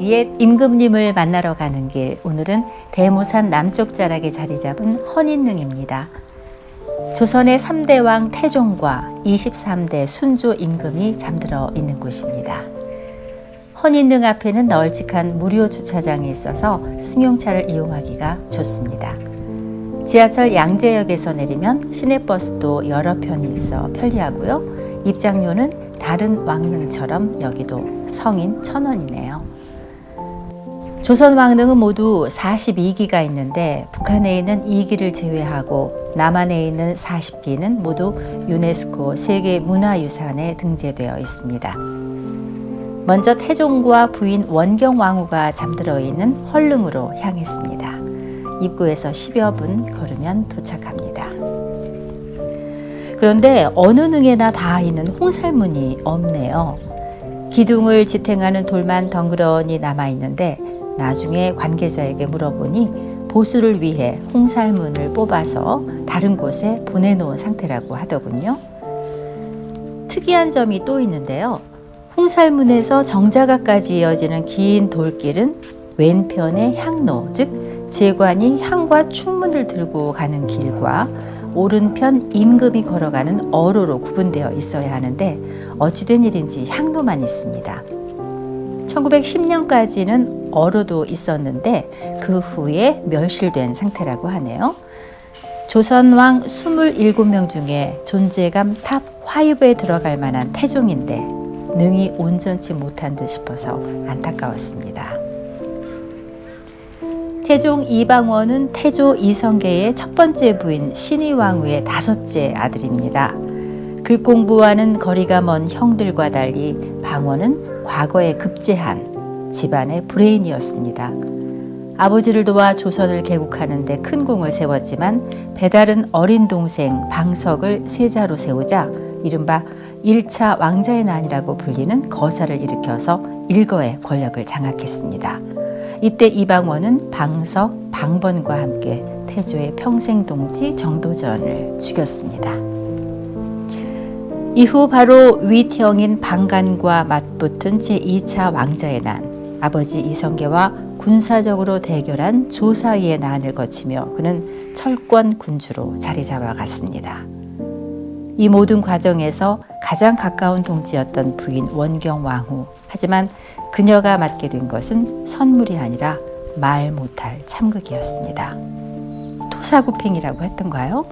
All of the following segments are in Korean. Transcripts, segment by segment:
옛 임금님을 만나러 가는 길 오늘은 대모산 남쪽 자락에 자리 잡은 헌인릉입니다. 조선의 3대 왕 태종과 23대 순조 임금이 잠들어 있는 곳입니다. 헌인릉 앞에는 널찍한 무료 주차장이 있어서 승용차를 이용하기가 좋습니다. 지하철 양재역에서 내리면 시내버스도 여러 편이 있어 편리하고요. 입장료는 다른 왕릉처럼 여기도 성인 천 원이네요. 조선 왕릉은 모두 42기가 있는데 북한에 있는 2기를 제외하고 남한에 있는 40기는 모두 유네스코 세계 문화유산에 등재되어 있습니다. 먼저 태종과 부인 원경 왕후가 잠들어 있는 헐릉으로 향했습니다. 입구에서 10여 분 걸으면 도착합니다. 그런데 어느 능에나 다 있는 홍살문이 없네요. 기둥을 지탱하는 돌만 덩그러니 남아 있는데 나중에 관계자에게 물어보니 보수를 위해 홍살문을 뽑아서 다른 곳에 보내놓은 상태라고 하더군요. 특이한 점이 또 있는데요. 홍살문에서 정자가까지 이어지는 긴 돌길은 왼편의 향로, 즉 제관이 향과 충문을 들고 가는 길과 오른편 임금이 걸어가는 어로로 구분되어 있어야 하는데 어찌된 일인지 향로만 있습니다. 1910년까지는 어로도 있었는데 그 후에 멸실된 상태라고 하네요. 조선왕 27명 중에 존재감 탑 5에 들어갈 만한 태종인데 능이 온전치 못한 듯 싶어서 안타까웠습니다. 태종 이방원은 태조 이성계의 첫 번째 부인 신의왕후의 다섯째 아들입니다. 글 공부와는 거리가 먼 형들과 달리 방원은 과거에 급제한 집안의 브레인이었습니다. 아버지를 도와 조선을 개국하는데 큰 공을 세웠지만 배다른 어린 동생 방석을 세자로 세우자 이른바 1차 왕자의 난이라고 불리는 거사를 일으켜서 일거의 권력을 장악했습니다. 이때 이방원은 방석, 방번과 함께 태조의 평생 동지 정도전을 죽였습니다. 이후 바로 위태형인 방간과 맞붙은 제2차 왕자의 난, 아버지 이성계와 군사적으로 대결한 조사이의 난을 거치며 그는 철권 군주로 자리 잡아갔습니다. 이 모든 과정에서 가장 가까운 동지였던 부인 원경 왕후. 하지만 그녀가 맡게 된 것은 선물이 아니라 말 못할 참극이었습니다. 토사구팽이라고 했던가요?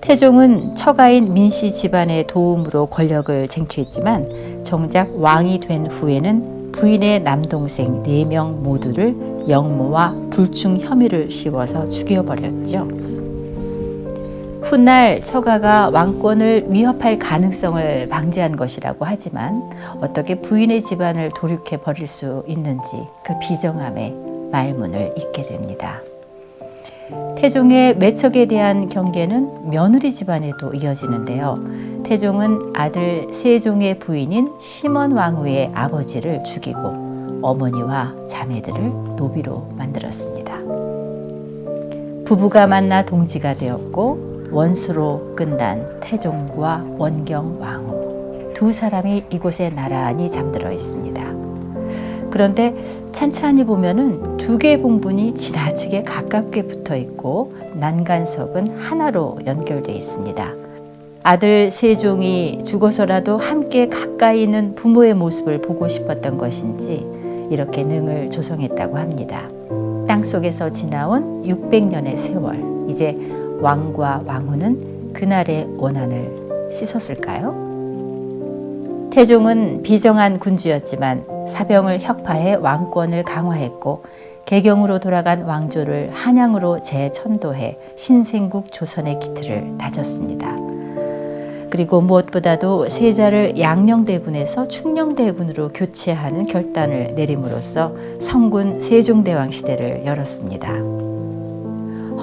태종은 처가인 민씨 집안의 도움으로 권력을 쟁취했지만 정작 왕이 된 후에는 부인의 남동생 4명 모두를 영모와 불충 혐의를 씌워서 죽여버렸죠. 훗날 처가가 왕권을 위협할 가능성을 방지한 것이라고 하지만 어떻게 부인의 집안을 돌이켜 버릴 수 있는지 그 비정함에 말문을 잇게 됩니다. 태종의 매척에 대한 경계는 며느리 집안에도 이어지는데요. 태종은 아들 세종의 부인인 심원 왕후의 아버지를 죽이고 어머니와 자매들을 노비로 만들었습니다. 부부가 만나 동지가 되었고 원수로 끝난 태종과 원경 왕후 두 사람이 이곳에 나란히 잠들어 있습니다. 그런데 찬찬히 보면은 두 개의 봉분이 지나치게 가깝게 붙어 있고 난간석은 하나로 연결돼 있습니다. 아들 세종이 죽어서라도 함께 가까이 있는 부모의 모습을 보고 싶었던 것인지 이렇게 능을 조성했다고 합니다. 땅 속에서 지나온 600년의 세월, 이제 왕과 왕후는 그날의 원한을 씻었을까요? 태종은 비정한 군주였지만 사병을 혁파해 왕권을 강화했고 개경으로 돌아간 왕조를 한양으로 재천도해 신생국 조선의 기틀을 다졌습니다. 그리고 무엇보다도 세자를 양녕대군에서 충녕대군으로 교체하는 결단을 내림으로써 성군 세종대왕 시대를 열었습니다.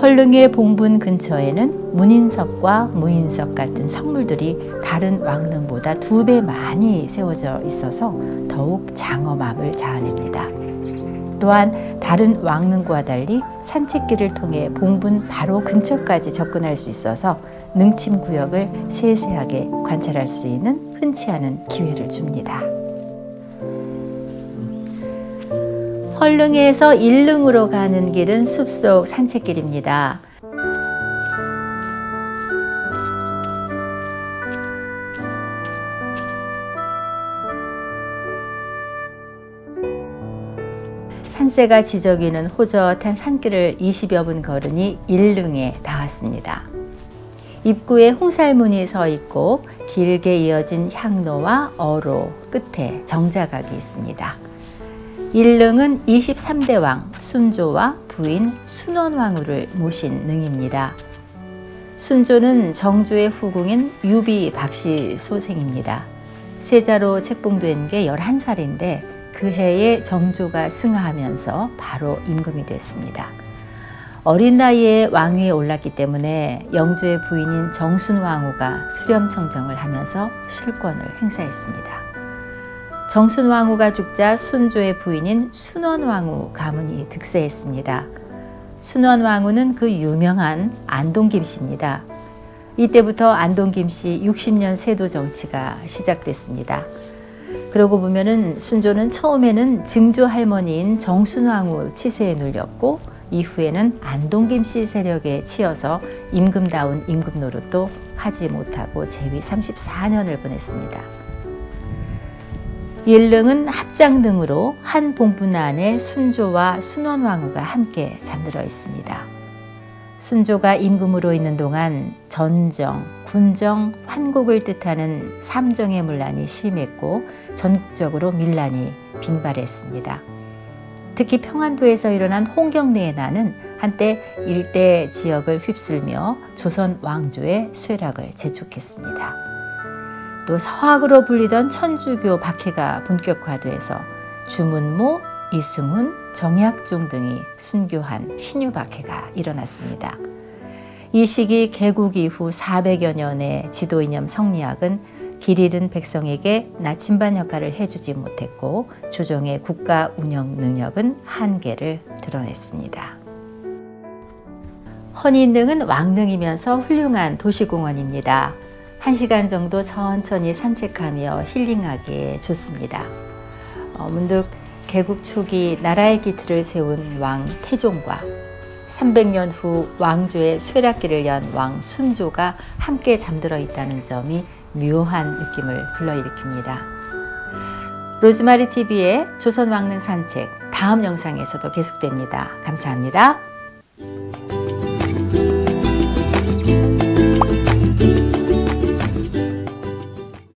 헐릉의 봉분 근처에는 문인석과 무인석 같은 성물들이 다른 왕릉보다 두 배 많이 세워져 있어서 더욱 장엄함을 자아냅니다. 또한 다른 왕릉과 달리 산책길을 통해 봉분 바로 근처까지 접근할 수 있어서 능침 구역을 세세하게 관찰할 수 있는 흔치 않은 기회를 줍니다. 헐릉에서 일릉으로 가는 길은 숲속 산책길입니다. 산세가 지저귀는 호젓한 산길을 20여 분 걸으니 일릉에 닿았습니다. 입구에 홍살문이 서 있고 길게 이어진 향로와 어로 끝에 정자각이 있습니다. 일릉은 23대 왕 순조와 부인 순원왕후를 모신 능입니다. 순조는 정조의 후궁인 유비 박씨 소생입니다. 세자로 책봉된 게 11살인데 그 해에 정조가 승하하면서 바로 임금이 됐습니다. 어린 나이에 왕위에 올랐기 때문에 영조의 부인인 정순왕후가 수렴청정을 하면서 실권을 행사했습니다. 정순왕후가 죽자 순조의 부인인 순원왕후 가문이 득세했습니다. 순원왕후는 그 유명한 안동김 씨입니다. 이때부터 안동김 씨 60년 세도 정치가 시작됐습니다. 그러고 보면은 순조는 처음에는 증조 할머니인 정순왕후 치세에 눌렸고 이후에는 안동김 씨 세력에 치여서 임금다운 임금 노릇도 하지 못하고 재위 34년을 보냈습니다. 일릉은 합장 등으로 한 봉분 안에 순조와 순원왕후가 함께 잠들어 있습니다. 순조가 임금으로 있는 동안 전정, 군정, 환국을 뜻하는 삼정의 문란이 심했고 전국적으로 밀란이 빈발했습니다. 특히 평안도에서 일어난 홍경래의 난은 한때 일대 지역을 휩쓸며 조선 왕조의 쇠락을 재촉했습니다. 또 서학으로 불리던 천주교 박해가 본격화돼서 주문모, 이승훈, 정약종 등이 순교한 신유 박해가 일어났습니다. 이 시기 개국 이후 400여 년의 지도 이념 성리학은 길 잃은 백성에게 나침반 역할을 해주지 못했고 조정의 국가 운영 능력은 한계를 드러냈습니다. 허니능은 왕릉이면서 훌륭한 도시공원입니다. 한 시간 정도 천천히 산책하며 힐링하기에 좋습니다. 어, 문득 개국 초기 나라의 기틀을 세운 왕 태종과 300년 후 왕조의 쇠락기를 연 왕 순조가 함께 잠들어 있다는 점이 묘한 느낌을 불러일으킵니다. 로즈마리 TV의 조선 왕릉 산책 다음 영상에서도 계속됩니다. 감사합니다.